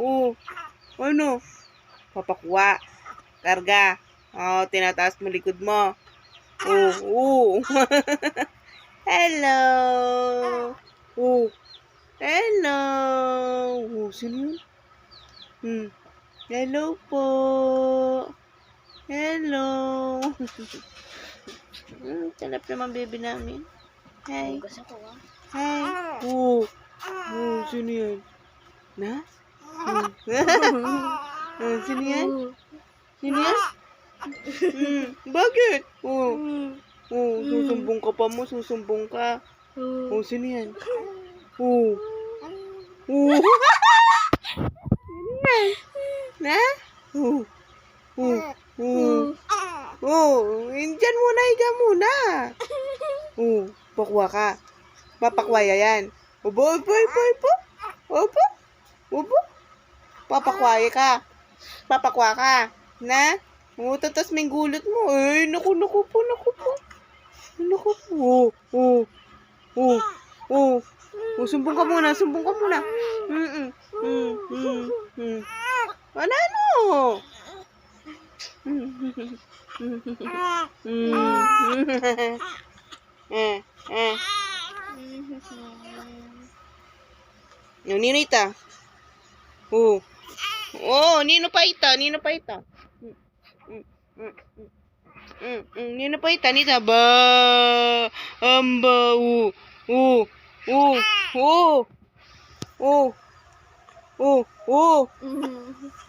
Oo. Ano? Papakuha. Karga. Oo, tinataas mo likod mo. Oo. Oo. Hello. Oo. Hello. Oo, sino yun? Hmm. Hello po. Hello. hmm, talap naman baby namin. Hi. Ah. Hi. Oo. Oo, sino yan? Na? Hmm. Ah, sino yan? Sino yan? Hmm, bakit? Oo. Oo, susumbong ka pa mo, susumbong ka. Oo, sino yan? Sino yan? Na? Oo. Oo. Oo. Oo, Indian muna, higa muna. Oo, pakwa ka. Papakwaya yan. Opo, opo, opo, opo. Opo. Opo. Papakwaya ka. Papakwa ka. Na? Oo, tatas may gulot mo. Ay, naku, naku po, naku po. Naku po. Oo, oo. Oo. Oo. Oh, sumbong ka muna, sumbong ka muna. Mm -mm. Mm -mm. Mm. Ano, ano? eh, eh. Yung nino ita? Oh, nino pa ita? Nino pa ita? Mm, mm, mm, mm, Nino pa ita? Nita ba? Amba, oo. Oo. Oo. Oo. Oo. Oo. Oo.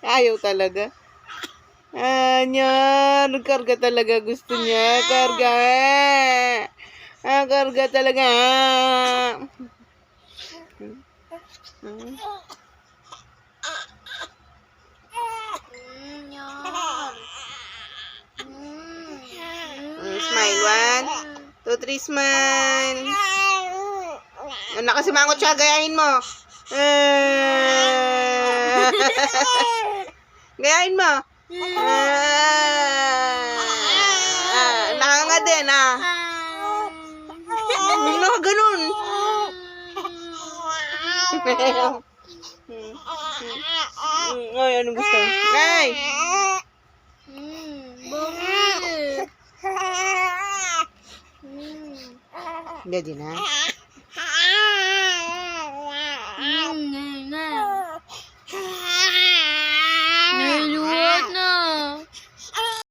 Ayaw talaga. Anya, nagkarga talaga gusto niya. Karga. Ah, karga talaga. Hmm. Mm, Smile. One, two, three, smile. Ano kasi mangot siya, gayahin mo. Ah. gayahin mo. Ah. Ah, nakanga din, ah. Ano ka ganun? Ay, anong gusto? 你那点呢？